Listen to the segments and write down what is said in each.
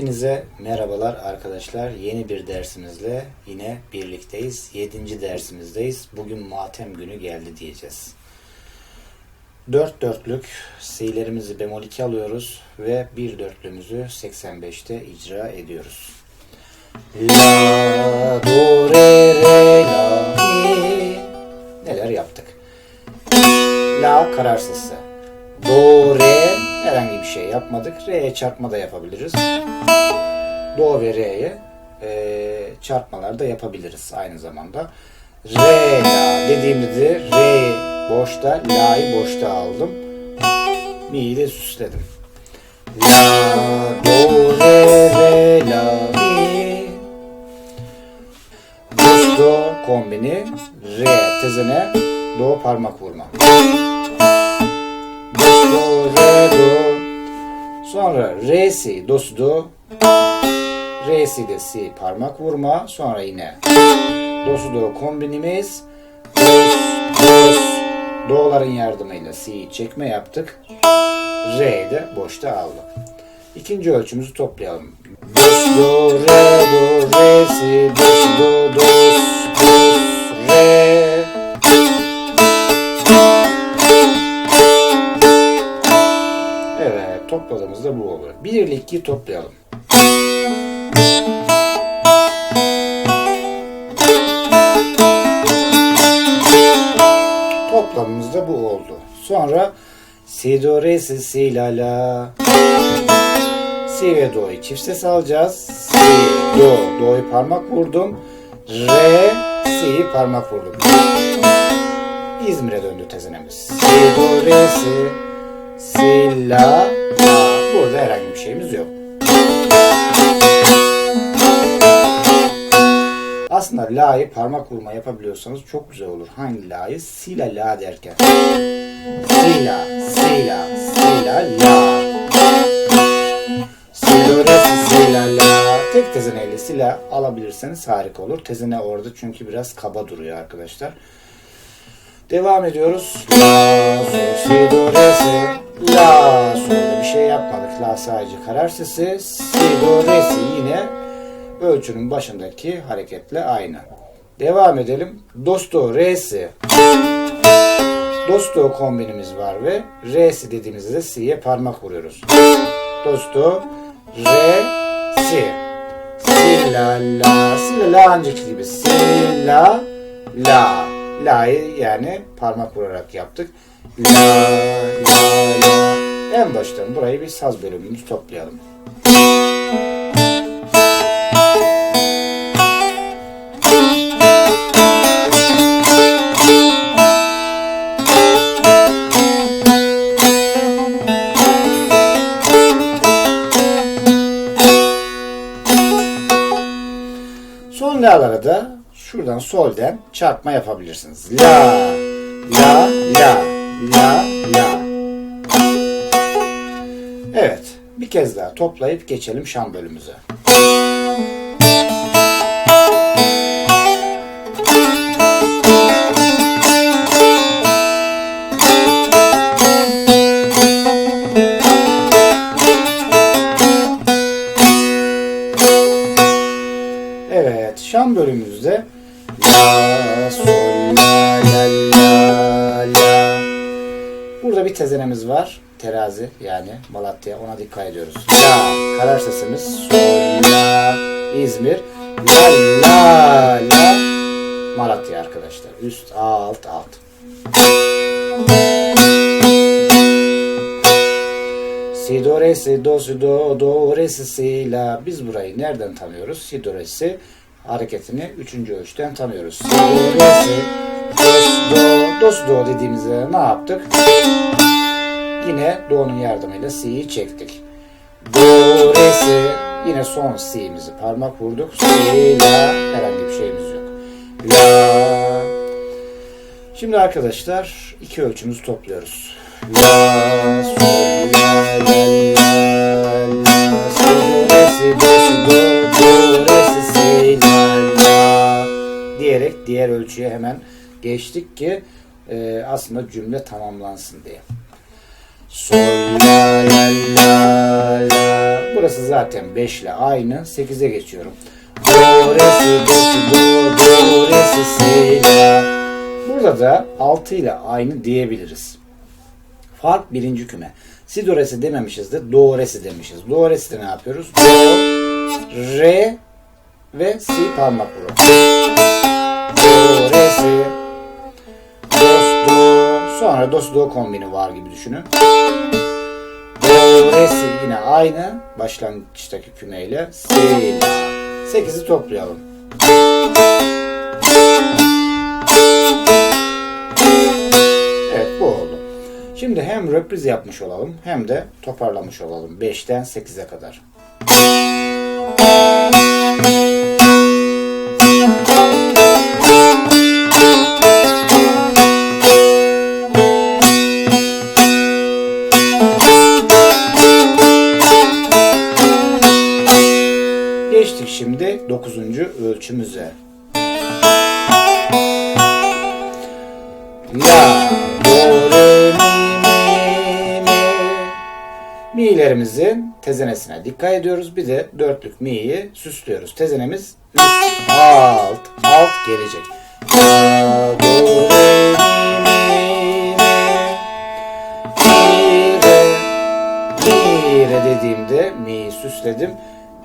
Hepinize merhabalar arkadaşlar. Yeni bir dersimizle yine birlikteyiz. Yedinci dersimizdeyiz. Bugün matem günü geldi diyeceğiz. Dört dörtlük C'lerimizi bemol 2 alıyoruz ve bir dörtlümüzü 85'te icra ediyoruz. La, do, re, re, la, mi. Neler yaptık? La kararsızsa. Do, re herhangi bir şey yapmadık. Re'ye çarpma da yapabiliriz. Do ve Re'ye e, çarpmalar da yapabiliriz aynı zamanda. Re, la dediğimde Re boşta, La'yı boşta aldım. Mi'yi de süsledim. La, do, re, re, la, mi. Do kombini. Re, tezene, do parmak vurma. Sonra re, si, dos, do. Re, si de si parmak vurma. Sonra yine dos, do kombinimiz. Dos, dos. Do'ların yardımıyla si'yi çekme yaptık. Re'yi de boşta aldım. İkinci ölçümüzü toplayalım. Dos, do, re, do, re, si, dos, do, dos, dos, Evet, topladığımızda bu olur. 1 ile 2'yi toplayalım. Toplamımızda bu oldu. Sonra si, do, re, si, si, la, la. Si ve do'yu çift ses alacağız. Si, do, do'yu parmak vurdum. Re, si'yi parmak vurdum. İzmir'e döndü tezenemiz. Si, do, re, si, si, la, la. Burada herhangi bir şeyimiz yok. Aslında la'yı parmak vurma yapabiliyorsanız çok güzel olur. Hangi la'yı? Si la la derken. Si la, si la, si la la. Si do re si si la la. Tek tezeneyle si la alabilirseniz harika olur. Tezene orada çünkü biraz kaba duruyor arkadaşlar. Devam ediyoruz. La, sol, si, do, re, si. La, solda bir şey yapmadık. La sadece karar sesi. Si, do, re, si yine ölçünün başındaki hareketle aynı. Devam edelim. Dosto, re, si. Dosto kombinimiz var ve re, si dediğimizde si'ye parmak vuruyoruz. Dosto, re, si. Si, la, la. Si, la, la gibi. Si, la, la. La'yı yani parmak vurarak yaptık. La, la, la. En baştan burayı bir saz bölümümüzü toplayalım. Son la'lara da şuradan solden çarpma yapabilirsiniz. La, la, la. Evet, bir kez daha toplayıp geçelim şan bölümümüze. Evet, şan bölümümüzde Burada bir tezenemiz var. Terazi yani Malatya ona dikkat ediyoruz. La, karar sesimiz. Sol, la, İzmir. La, la, la. Malatya arkadaşlar. Üst, alt, alt. Si, do, re, si, do, si, do, do, re, si, si, la. Biz burayı nereden tanıyoruz? Si, do, re, si hareketini üçüncü ölçüden tanıyoruz. Si, do, re, si, dos, do, dos, do dediğimizde ne yaptık? Yine do'nun yardımıyla si'yi çektik. Do, re, si. Yine son si'mizi parmak vurduk. Si, la. Herhangi bir şeyimiz yok. La. Şimdi arkadaşlar iki ölçümüzü topluyoruz. La, sol, la, la, la, la. Si, do, re, si, do, si, do, do, re, si, si, la, la. Diyerek diğer ölçüye hemen geçtik ki e, aslında cümle tamamlansın diye. sol la la la la. Burası zaten 5 ile aynı. 8'e geçiyorum. Do re si do si do do re si si la. Burada da 6 ile aynı diyebiliriz. Fark birinci küme. Si do re si dememişiz de do re si demişiz. Do re si de ne yapıyoruz? Do, re ve si parmak vuruyor. Do re si dos sonra dos do kombini var gibi düşünün. Do re si yine aynı başlangıçtaki kümeyle si la. 8'i toplayalım. Evet bu oldu. Şimdi hem reprise yapmış olalım hem de toparlamış olalım 5'ten 8'e kadar. Ölçümüze. La, do, mi, mi, mi. Mi'lerimizin tezenesine dikkat ediyoruz. Bir de dörtlük mi'yi süslüyoruz. Tezenemiz üst, alt, alt gelecek. La, do, mi, mi, mi. Mi, re, mi, re dediğimde mi'yi süsledim.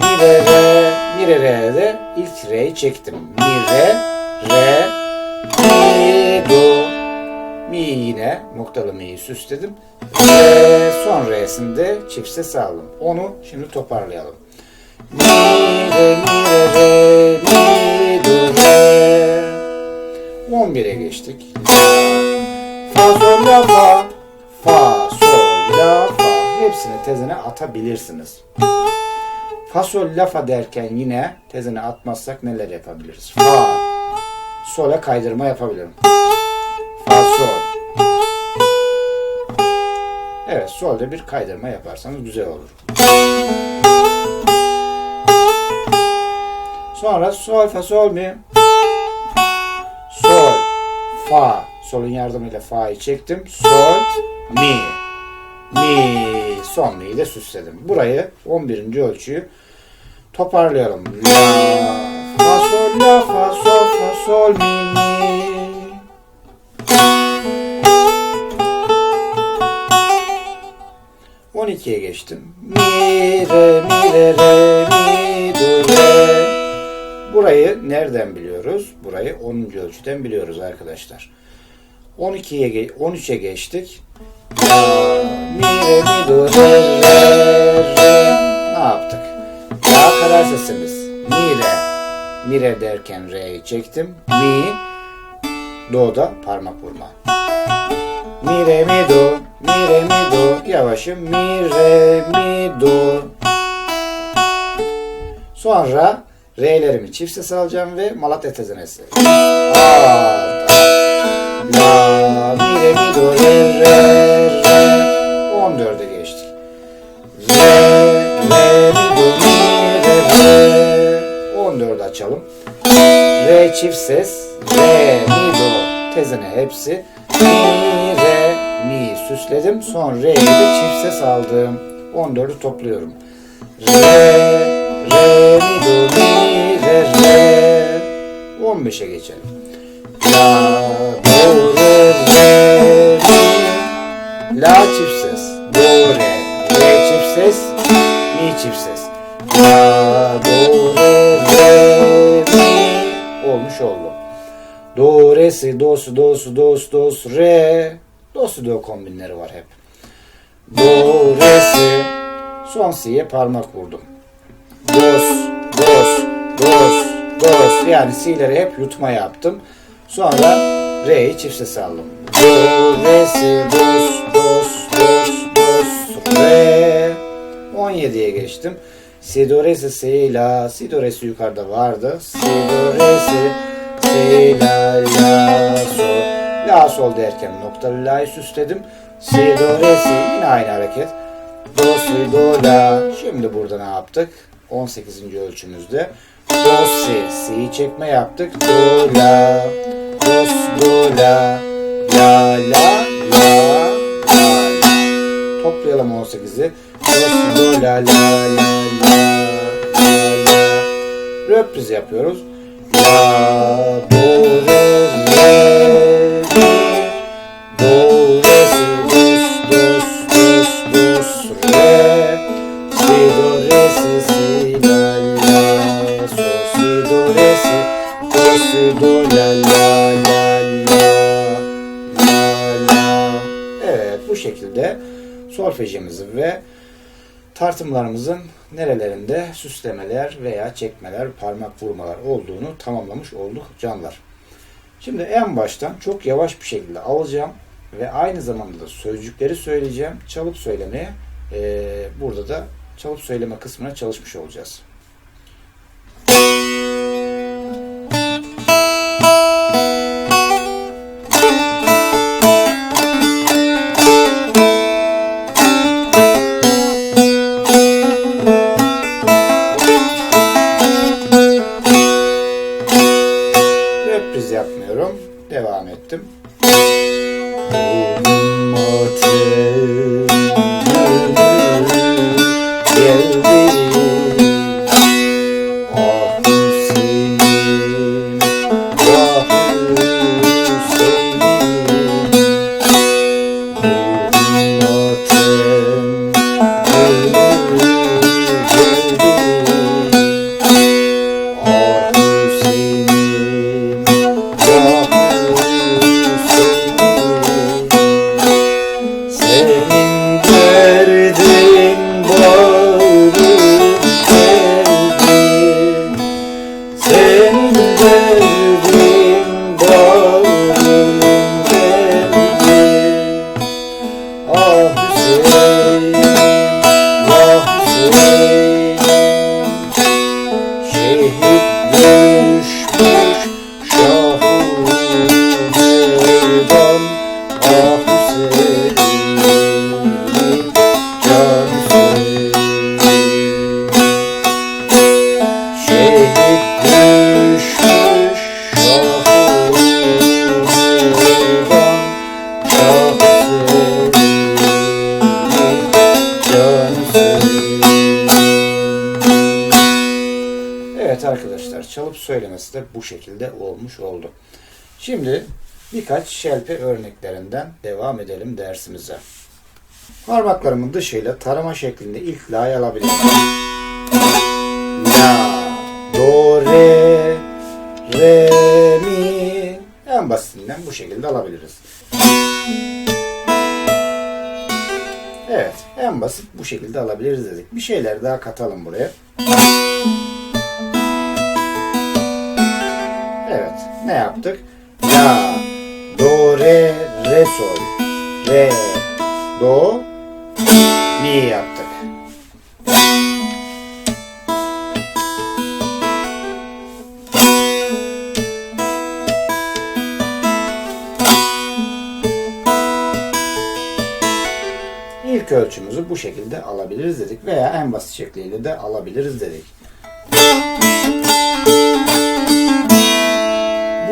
Mi, re, re, mi, re, re de ilk re'yi çektim. Mi, re, re, mi, do. Mi yine noktalı mi'yi süsledim. Re son re'sinde çift ses aldım. Onu şimdi toparlayalım. Mi, re, mi, re, re, mi, do, re. 11'e geçtik. Fa, sol, la, fa. Fa, sol, la, fa. Hepsini tezene atabilirsiniz. Fa, sol, la, fa derken yine tezene atmazsak neler yapabiliriz? Fa, sola kaydırma yapabilirim. Fa, sol. Evet, solda bir kaydırma yaparsanız güzel olur. Sonra sol, fa, sol, mi? Sol, fa. Solun yardımıyla fa'yı çektim. Sol, mi. Mi. Mi'yi de süsledim. Burayı 11. ölçüyü toparlayalım. La, fa, sol, la, fa, sol, fa, sol, mi, mi. On ikiye geçtim. Mi, re, mi, re, re, mi, do, re. Burayı nereden biliyoruz? Burayı 10. ölçüden biliyoruz arkadaşlar. 12'ye ge- 13'e geçtik. La, mi, Ne yaptık? La karar sesimiz. Mi, re. Mi, re derken re'yi çektim. Mi, do'da parmak vurma. Mi, re, mi, do. Mi, re, mi, do. Yavaşım. Mi, re, mi, do. Sonra R'lerimi çift ses alacağım ve Malatya tezenesi. Alt, La, mi, re, mi, do, re, re. 14'e geçtik. Re, re, mi, do, mi, re, re. 14'ü açalım. Re çift ses. Re, mi, do. Tezene hepsi. Mi, re, mi süsledim. Son re'yi de çift ses aldım. 14'ü topluyorum. Re, re, mi, do, mi, re, re. 15'e geçelim. La, do, re, re, mi. La çift Mi çift ses. Do, re, re, mi. Olmuş oldu. Do, re, si, do, si, do, si, do, si, do, si, re. Do, si, do kombinleri var hep. Do, re, si. Son si'ye parmak vurdum. Dos, dos, dos, dos. Yani si'leri hep yutma yaptım. Sonra re'yi çift ses aldım. Do, re, si, dos, dos, dos, dos, re. 17'ye geçtim. Si, do, re, si, si, la. Si, do, re, si yukarıda vardı. Si, do, re, si, si, la, la, sol. La, sol derken noktalı la'yı süsledim. Si, do, re, si. Yine aynı hareket. Do, si, do, la. Şimdi burada ne yaptık? 18. ölçümüzde. Do, si, si çekme yaptık. Do, la. Do, si, do, la. La, la, la, la, la. Toplayalım 18'i. Do, la, la, la, la, la. Röpriz yapıyoruz. La, do, re, re. Do, re, si, dos, dos, dos, dos, re. Si, do, re, si, si, la, la. So, si, do, re, si. Do, si, do, la, la, la, la. La, la. Evet bu şekilde solfejimizi ve tartımlarımızın nerelerinde süslemeler veya çekmeler, parmak vurmalar olduğunu tamamlamış olduk canlar. Şimdi en baştan çok yavaş bir şekilde alacağım ve aynı zamanda da sözcükleri söyleyeceğim. Çalıp söylemeye eee, burada da çalıp söyleme kısmına çalışmış olacağız. Bu şekilde olmuş oldu. Şimdi birkaç şelpe örneklerinden devam edelim dersimize. Parmaklarımın dışıyla tarama şeklinde ilk la'yı alabilirim. La, do, re, re, mi. En basitinden bu şekilde alabiliriz. Evet, en basit bu şekilde alabiliriz dedik. Bir şeyler daha katalım buraya. Ne yaptık? La, do, re, re, sol. Re, do, mi yaptık. İlk ölçümüzü bu şekilde alabiliriz dedik veya en basit şekliyle de alabiliriz dedik.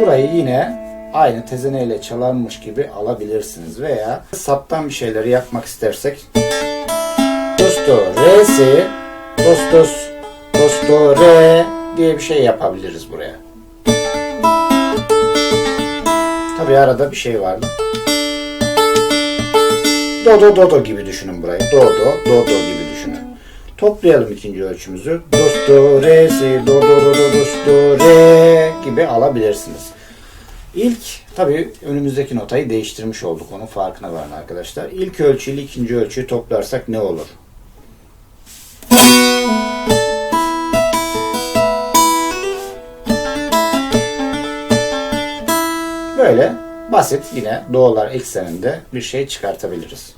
Burayı yine aynı tezeneyle çalarmış gibi alabilirsiniz veya saptan bir şeyleri yapmak istersek dosto re si dostos dosto re diye bir şey yapabiliriz buraya. Tabi arada bir şey vardı. Do do do do gibi düşünün burayı. Do do do do gibi düşünün. Toplayalım ikinci ölçümüzü. Dos do re si do do do do dos do re gibi alabilirsiniz. İlk tabii önümüzdeki notayı değiştirmiş olduk. Onun farkına varın arkadaşlar. İlk ölçü ikinci ölçüyü toplarsak ne olur? Böyle basit yine doğular ekseninde bir şey çıkartabiliriz.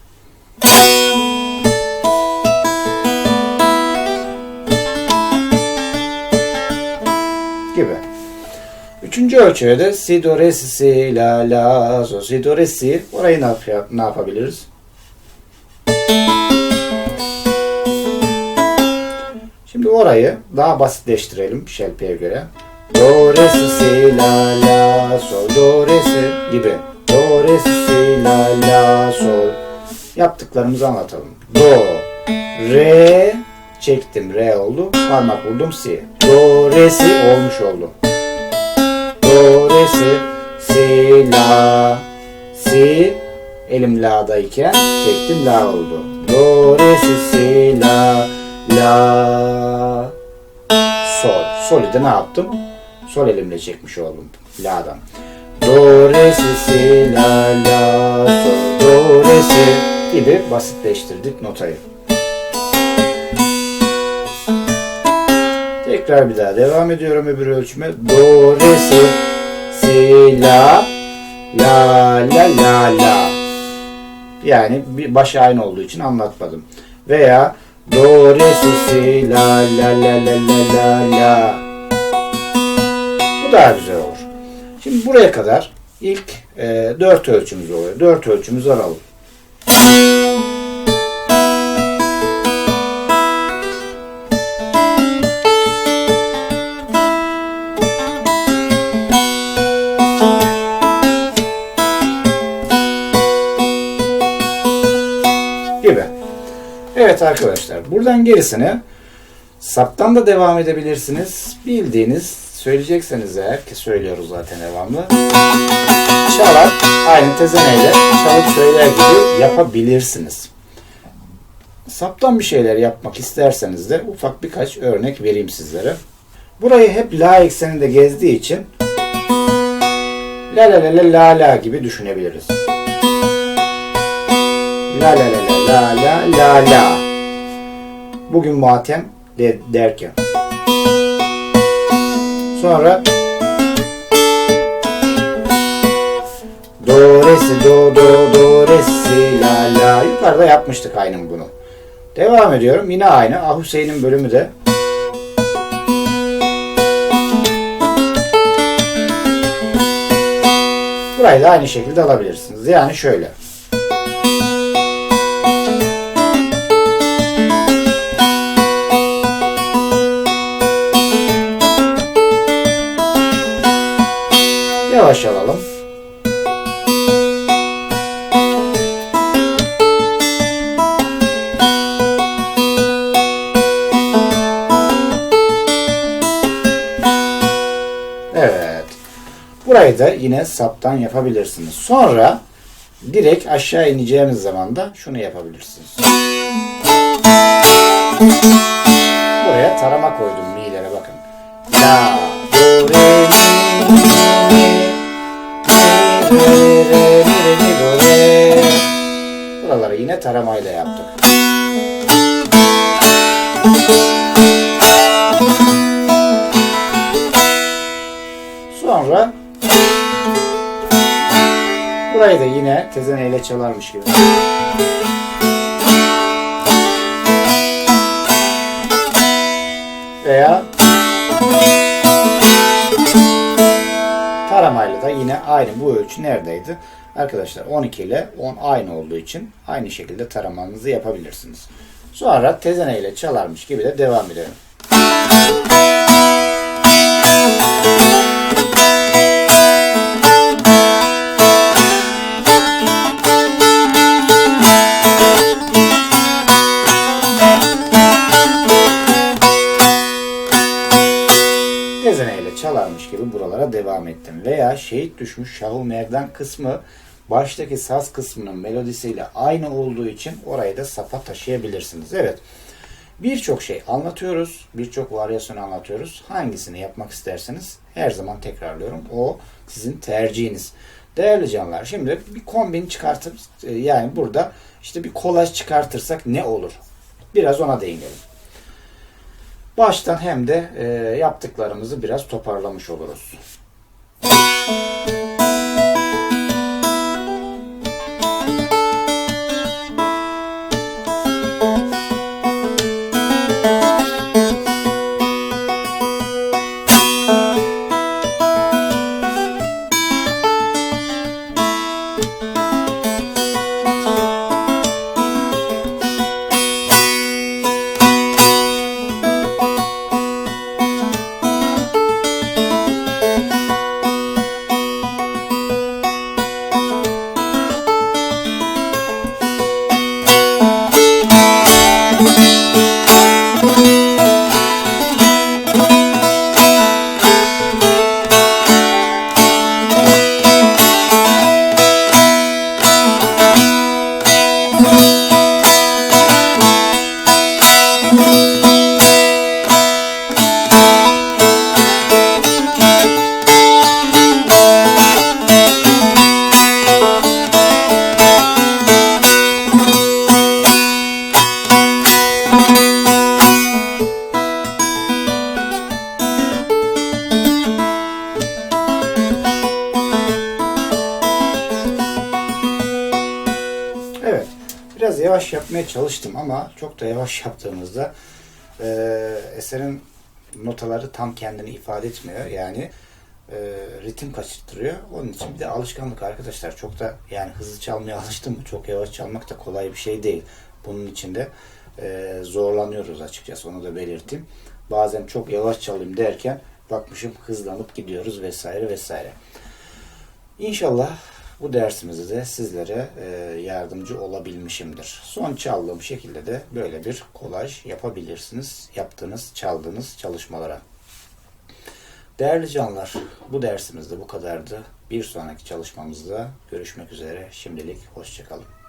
Üçüncü ölçüye de si, do, re, si, si, la, la, so, si, do, re, si. Orayı ne, yap- ne yapabiliriz? Şimdi orayı daha basitleştirelim şelpeye göre. Do, re, si, si, la, la, sol, do, re, si gibi. Do, re, si, si, la, la, sol. Yaptıklarımızı anlatalım. Do, re, çektim re oldu. Parmak vurdum si. Do, re, si olmuş oldu. Re, si, la, si. Elim la'dayken çektim la oldu. Do, re, si, si, la, la, sol. Sol'ü de ne yaptım? Sol elimle çekmiş oldum la'dan. Do, re, si, si, la, la, sol, do, re, si gibi basitleştirdik notayı. Tekrar bir daha devam ediyorum öbür ölçüme. Do, re, si, la, la, la, la, la. Yani bir baş aynı olduğu için anlatmadım. Veya do, re, si, si, la, la, la, la, la, la, la. Bu daha güzel olur. Şimdi buraya kadar ilk e, dört ölçümüz oluyor. Dört ölçümüzü alalım. Evet arkadaşlar buradan gerisini saptan da devam edebilirsiniz. Bildiğiniz söyleyecekseniz eğer ki söylüyoruz zaten devamlı. Çalar aynı tezeneyle çalıp söyler gibi yapabilirsiniz. Saptan bir şeyler yapmak isterseniz de ufak birkaç örnek vereyim sizlere. Burayı hep la ekseninde gezdiği için la la la la la la gibi düşünebiliriz. La la la la la la la la. Bugün matem de, derken. Sonra Do re si do do do re si la la. Yukarıda yapmıştık aynı bunu. Devam ediyorum. Yine aynı. Ah Hüseyin'in bölümü de. Burayı da aynı şekilde alabilirsiniz. Yani şöyle. Burayı da yine saptan yapabilirsiniz. Sonra direkt aşağı ineceğimiz zaman da şunu yapabilirsiniz. Buraya tarama koydum mi'lere bakın. La, do, re, mi, mi, mi, re, re, mi, re, mi, do, re. Buraları yine taramayla yaptık. Sonra burayı da yine tezeneyle çalarmış gibi. Veya taramayla da yine aynı bu ölçü neredeydi? Arkadaşlar 12 ile 10 aynı olduğu için aynı şekilde taramanızı yapabilirsiniz. Sonra tezeneyle çalarmış gibi de devam edelim. Tezeneyle çalarmış gibi buralara devam ettim. Veya şehit düşmüş Şahı Merdan kısmı baştaki saz kısmının melodisiyle aynı olduğu için orayı da sapa taşıyabilirsiniz. Evet. Birçok şey anlatıyoruz. Birçok varyasyon anlatıyoruz. Hangisini yapmak isterseniz her zaman tekrarlıyorum. O sizin tercihiniz. Değerli canlar şimdi bir kombin çıkartıp e, yani burada işte bir kolaj çıkartırsak ne olur? Biraz ona değinelim. Baştan hem de e, yaptıklarımızı biraz toparlamış oluruz. Yapmaya çalıştım ama çok da yavaş yaptığımızda e, eserin notaları tam kendini ifade etmiyor. Yani e, ritim kaçırtırıyor. Onun için bir de alışkanlık arkadaşlar. Çok da yani hızlı çalmaya alıştım mı çok yavaş çalmak da kolay bir şey değil. Bunun için de e, zorlanıyoruz açıkçası onu da belirteyim. Bazen çok yavaş çalayım derken bakmışım hızlanıp gidiyoruz vesaire vesaire. İnşallah bu dersimizde de sizlere e, yardımcı olabilmişimdir. Son çaldığım şekilde de böyle bir kolaj yapabilirsiniz. Yaptığınız, çaldığınız çalışmalara. Değerli canlar, bu dersimizde bu kadardı. Bir sonraki çalışmamızda görüşmek üzere. Şimdilik hoşçakalın.